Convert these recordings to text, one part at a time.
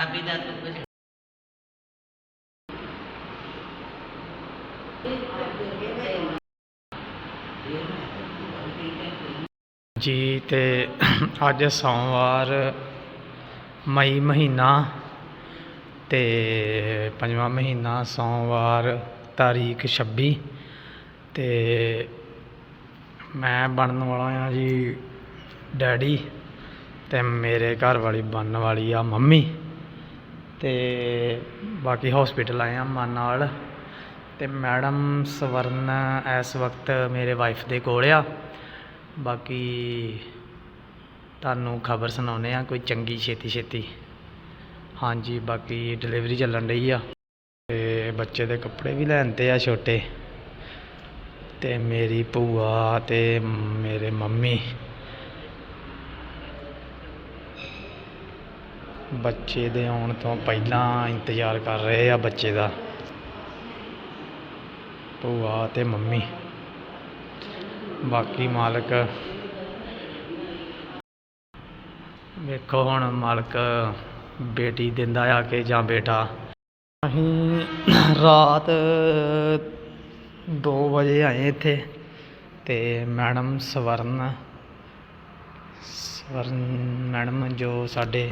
ਚਾਬੀ ਦਾ ਤੂੰ ਜੀ, ਤੇ ਅੱਜ ਸੋਮਵਾਰ ਮਈ ਮਹੀਨਾ ਤੇ ਪੰਜਵਾਂ ਮਹੀਨਾ ਸੋਮਵਾਰ ਤਾਰੀਖ 26 ਤੇ ਮੈਂ ਬਣਨ ਵਾਲਾ ਆ ਜੀ ਡੈਡੀ ਤੇ ਮੇਰੇ ਘਰ ਵਾਲੀ ਬਣਨ ਵਾਲੀ ਆ ਮੰਮੀ। ਤੇ ਬਾਕੀ ਹਸਪੀਟਲ ਆਏ ਆ ਮਨ ਨਾਲ। ਤੇ ਮੈਡਮ ਸਵਰਨ ਇਸ ਵਕਤ ਮੇਰੇ ਵਾਈਫ ਦੇ ਕੋਲ ਆ। ਬਾਕੀ ਤੁਹਾਨੂੰ ਖਬਰ ਸੁਣਾਉਂਦੇ ਆ ਕੋਈ ਚੰਗੀ ਛੇਤੀ ਛੇਤੀ ਹਾਂਜੀ, ਬਾਕੀ ਡਿਲੀਵਰੀ ਚੱਲਣ ਰਹੀ ਆ। ਤੇ ਬੱਚੇ ਦੇ ਕੱਪੜੇ ਵੀ ਲੈਣਦੇ ਆ ਛੋਟੇ। ਤੇ ਮੇਰੀ ਭੂਆ ਤੇ ਮੇਰੇ ਮੰਮੀ। ਬੱਚੇ ਦੇ ਆਉਣ ਤੋਂ ਪਹਿਲਾਂ ਇੰਤਜ਼ਾਰ ਕਰ ਰਹੇ ਆ ਬੱਚੇ ਦਾ। ਭੂਆ ਤੇ ਮੰਮੀ। ਬਾਕੀ ਮਾਲਕ ਵੇਖੋ ਹੁਣ ਮਾਲਕ ਬੇਟੀ ਦਿੰਦਾ ਆ ਕਿ ਜਾਂ ਬੇਟਾ। ਅਸੀਂ ਰਾਤ 2 ਵਜੇ ਆਏ ਇੱਥੇ ਤੇ ਮੈਡਮ ਸਵਰਨ ਸਵਰਨ ਮੈਡਮ ਜੋ ਸਾਡੇ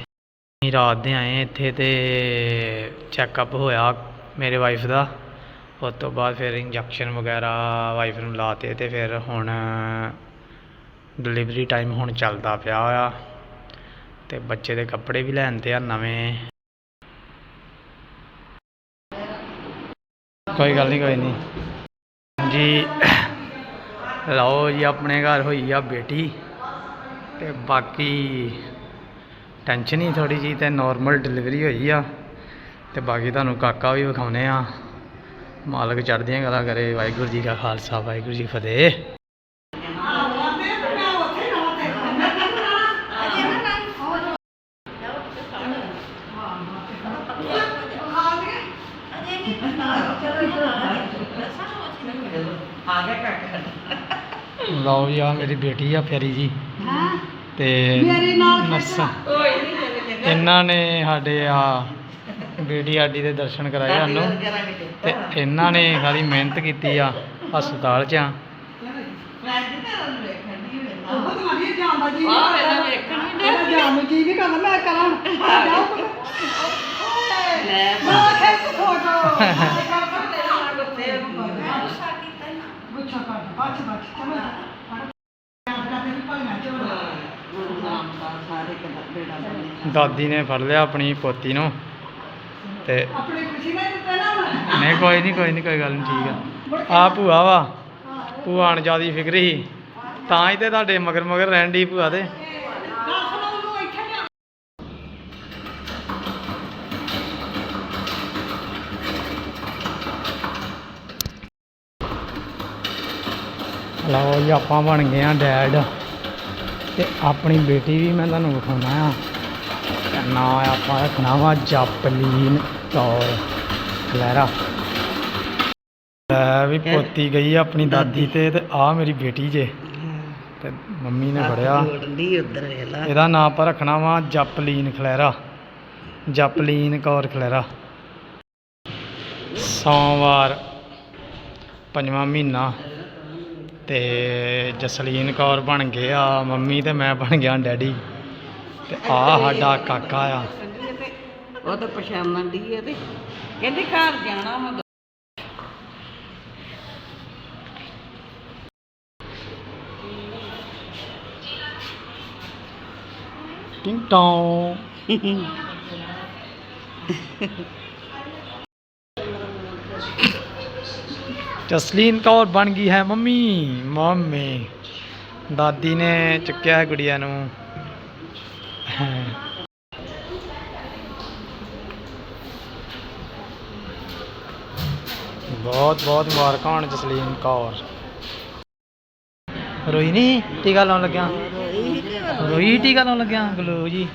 ਅਸੀਂ ਰਾਤ ਦੇ ਆਏ ਇੱਥੇ ਅਤੇ ਚੈੱਕਅਪ ਹੋਇਆ ਮੇਰੇ ਵਾਈਫ ਦਾ। ਉਹ ਤੋਂ ਬਾਅਦ ਫਿਰ ਇੰਜੈਕਸ਼ਨ ਵਗੈਰਾ ਵਾਈਫ ਨੂੰ ਲਾਤੇ ਤੇ ਫਿਰ ਹੁਣ ਡਿਲੀਵਰੀ ਟਾਈਮ ਹੁਣ ਚੱਲਦਾ ਪਿਆ ਆ। ਅਤੇ ਬੱਚੇ ਦੇ ਕੱਪੜੇ ਵੀ ਲੈਣ ਤੇ ਆ ਨਵੇਂ। ਕੋਈ ਗੱਲ ਨਹੀਂ ਕੋਈ ਨਹੀਂ ਜੀ ਲਓ ਜੀ, ਆਪਣੇ ਘਰ ਹੋਈ ਆ ਬੇਟੀ। ਤੇ ਬਾਕੀ ਟੈਨਸ਼ਨ ਹੀ ਥੋੜੀ ਜੀ ਤੇ ਨਾਰਮਲ ਡਿਲੀਵਰੀ ਹੋਈ ਆ। ਤੇ ਬਾਕੀ ਤੁਹਾਨੂੰ ਕਾਕਾ ਵੀ ਵਿਖਾਉਨੇ ਆ। ਮਾਲਕ ਚੜ੍ਹਦੀਆਂ ਕਲਾ ਕਰੇ। ਵਾਹਿਗੁਰੂ ਜੀ ਕਾ ਖਾਲਸਾ ਵਾਹਿਗੁਰੂ ਜੀ ਫਤਿਹ। ਲਓ ਜੀ ਆ ਮੇਰੀ ਬੇਟੀ ਆ ਪਿਆਰੀ ਜੀ। ਤੇ ਨਰਸਾਂ। ਇਹਨਾਂ ਨੇ ਸਾਡੇ ਆ ਬੇਟੀ ਆਡੀ ਦੇ ਦਰਸ਼ਨ ਕਰਾਏ ਸਾਨੂੰ। ਤੇ ਇਹਨਾਂ ਨੇ ਖਾਲੀ ਮਿਹਨਤ ਕੀਤੀ ਆ ਹਸਪਤਾਲ 'ਚ ਆ। ਮੈਂ ਦਾਦੀ ਨੇ ਫੜ ਲਿਆ ਆਪਣੀ ਪੋਤੀ ਨੂੰ ਤੇ ਆਪਣੀ ਖੁਸ਼ੀ ਨਾਲ ਦਿੱਤਾ ਨਾ ਹੁਣ। ਨਹੀਂ ਕੋਈ ਨਹੀਂ ਕੋਈ ਨਹੀਂ ਕੋਈ ਗੱਲ ਨਹੀਂ ਠੀਕ ਆ। ਆ ਭੂਆ ਵਾ। ਭੂਆ ਨੂੰ ਜਿਆਦੀ ਫਿਕਰ ਸੀ। ਤਾਂ ਹੀ ਤੇ ਤੁਹਾਡੇ ਮਗਰ ਮਗਰ ਰਹਿਣ ਦੀ ਭੂਆ ਤੇ। ਲਿਆ। ਲਓ ਜੀ ਆਪਾਂ ਬਣ ਗਏ ਆ ਡੈਡ। ਤੇ ਆਪਣੀ ਬੇਟੀ ਵੀ ਮੈਂ ਤੁਹਾਨੂੰ ਵਿਖਾਉਣਾ ਆ ਨਾਂ ਆਪਾਂ ਰੱਖਣਾ ਵਾ ਜਪਲੀਨ ਕੌਰ ਖਲੈਰਾ। ਲੈ ਵੀ ਪੋਤੀ ਗਈ ਆ ਆਪਣੀ ਦਾਦੀ। ਤੇ ਤੇ ਆ ਮੇਰੀ ਬੇਟੀ ਜੇ। ਤੇ ਮੰਮੀ ਨੇ ਫੜਿਆ। ਇਹਦਾ ਨਾਂ ਆਪਾਂ ਰੱਖਣਾ ਵਾ ਜਪਲੀਨ ਖਲੈਰਾ। ਜਪਲੀਨ ਕੌਰ ਖਲੈਰਾ। ਸੋਮਵਾਰ ਪੰਜਵਾਂ ਮਹੀਨਾ। ਤੇ ਜਸਲੀਨ ਕੌਰ ਬਣ ਗਏ ਆ ਮੰਮੀ ਤੇ ਮੈਂ ਬਣ ਗਿਆ ਡੈਡੀ। ਤੇ ਆ ਸਾਡਾ ਕਾਕਾ ਆ। ਉਹ ਤਾਂ ਪਛਾਣਨ ਦੀ ਹੈ ਤੇ। ਕਹਿੰਦੀ ਘਰ ਜਾਣਾ ਵਾ। ਟਿੰਗ ਟੋਂ ਜਸਲੀਨ ਕੌਰ ਬਣ ਗਈ ਹੈ ਮੰਮੀ। ਮੰਮੀ। ਦਾਦੀ ਨੇ ਚੁੱਕਿਆ ਹੈ ਗੁੜੀਆ ਨੂੰ। ਬਹੁਤ ਬਹੁਤ ਮੁਬਾਰਕਾਂ ਹੋਣ ਜਸਲੀਨ ਕੌਰ। ਰੋਈ ਨਹੀਂ ਟੀਕਾ ਲਾਉਣ ਲੱਗਿਆ? ਰੋਈ ਟੀਕਾ ਲਾਉਣ ਲੱਗਿਆ? ਗਲੋ ਜੀ।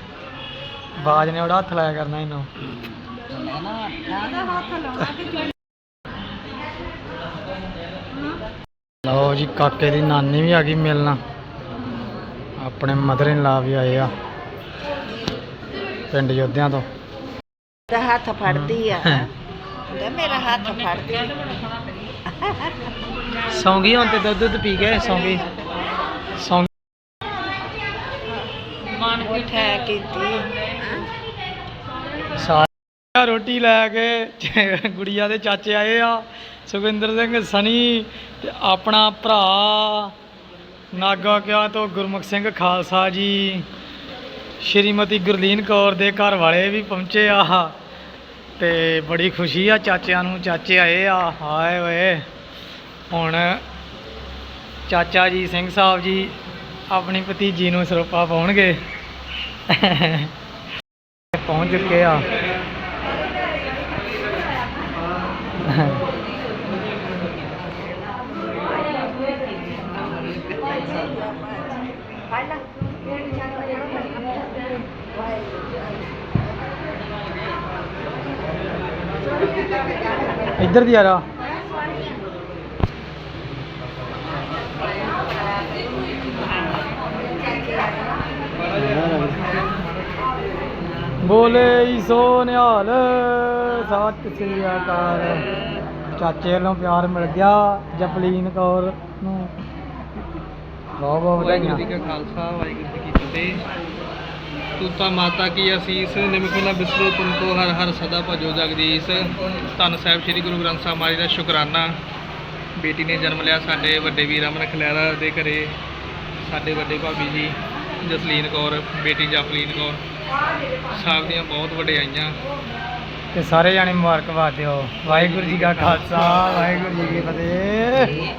ਬਾਜ ਨੇ ਉਹਦਾ ਹੱਥ ਲਾਇਆ ਕਰਨਾ ਇਹਨੂੰ। ਲਓ ਜੀ ਕਾਕੇ ਦੀ ਨਾਨੀ ਵੀ ਆ ਗਈ ਮਿਲਣਾ। ਆਪਣੇ ਮਦਰ ਇਨ ਲਾ ਵੀ ਆਏ ਆ। ਪਿੰਡ ਯੋਧਿਆਂ ਤੋਂ। ਦਾ ਹੱਥ ਫੜਦੀ ਆ। ਤੇ ਮੇਰਾ ਹੱਥ ਫੜਦੀ ਸੌਂ ਗਈ ਹੁਣ ਤੇ ਦੁੱਧ ਦੁੱਧ ਪੀ ਕੇ ਸੌਂ ਗਈ ਸੌਂ ਮਨ ਕੀਤੀ ਸਾਰਾ ਰੋਟੀ ਲੈ ਕੇ ਗੁੜੀਆ ਦੇ ਚਾਚੇ ਆਏ ਆ ਸੁਖਿੰਦਰ ਸਿੰਘ ਸਨੀ ਤੇ ਆਪਣਾ ਭਰਾ ਨਾਗਾ ਕਿਆ ਤੋਂ ਗੁਰਮੁਖ ਸਿੰਘ ਖਾਲਸਾ ਜੀ, ਸ਼੍ਰੀਮਤੀ ਗੁਰਲੀਨ ਕੌਰ ਦੇ ਘਰ ਵਾਲੇ ਵੀ ਪਹੁੰਚੇ ਆ ਤੇ ਬੜੀ ਖੁਸ਼ੀ ਆ ਚਾਚਿਆਂ ਨੂੰ, ਚਾਚੇ ਆਏ ਆ, ਹਾਏ ਓਏ। ਹੁਣ ਚਾਚਾ ਜੀ, ਸਿੰਘ ਸਾਹਿਬ ਜੀ ਆਪਣੀ ਭਤੀਜੀ ਨੂੰ ਸਰੋਪਾ ਪਾਉਣਗੇ। ਪਹੁੰਚ ਚੁੱਕੇ ਆ। इधर दिया रहा बोले सोने वाले ਸਤਿ ਸ੍ਰੀ ਅਕਾਲ। ਚਾਚੇ ਵੱਲੋਂ ਪਿਆਰ ਮਿਲ ਗਿਆ, ਜਪਲੀਨ ਕੌਰ ਨੂੰ। ਬਹੁਤ ਬਹੁਤ ਵਾਹਿਗੁਰੂ ਜੀ ਕਾ ਖਾਲਸਾ, ਵਾਹਿਗੁਰੂ ਜੀ ਕੀ ਫਤਿਹ। ਤੂਤਾ ਮਾਤਾ ਕੀ ਅਸੀਸ, ਨਿਮਕ ਬਿਸਰੋ ਤੁਮ ਕੋ ਹਰ ਹਰ ਸਦਾ ਭਜੋ ਜਗਦੀਸ਼ ਧੰਨ ਸਾਹਿਬ ਸ੍ਰੀ ਗੁਰੂ ਗ੍ਰੰਥ ਸਾਹਿਬ ਮਹਾਰਾਜ ਦਾ ਸ਼ੁਕਰਾਨਾ। ਬੇਟੀ ਨੇ ਜਨਮ ਲਿਆ ਸਾਡੇ ਵੱਡੇ ਵੀਰ ਅਮਨ ਖਲਿਆਰਾ ਦੇ ਘਰੇ, ਸਾਡੇ ਵੱਡੇ ਭਾਬੀ ਜੀ ਜਸਲੀਨ ਕੌਰ, ਬੇਟੀ ਜਫਲੀਨ ਕੌਰ। ਸਾਹਿਬ ਦੀਆਂ ਬਹੁਤ ਵਡਿਆਈਆਂ। ਤੇ ਸਾਰੇ ਜਾਣੇ ਮੁਬਾਰਕਬਾਦ ਦਿਓ। ਵਾਹਿਗੁਰੂ ਜੀ ਕਾ ਖਾਲਸਾ ਵਾਹਿਗੁਰੂ ਜੀ ਕੀ ਫਤਿਹ।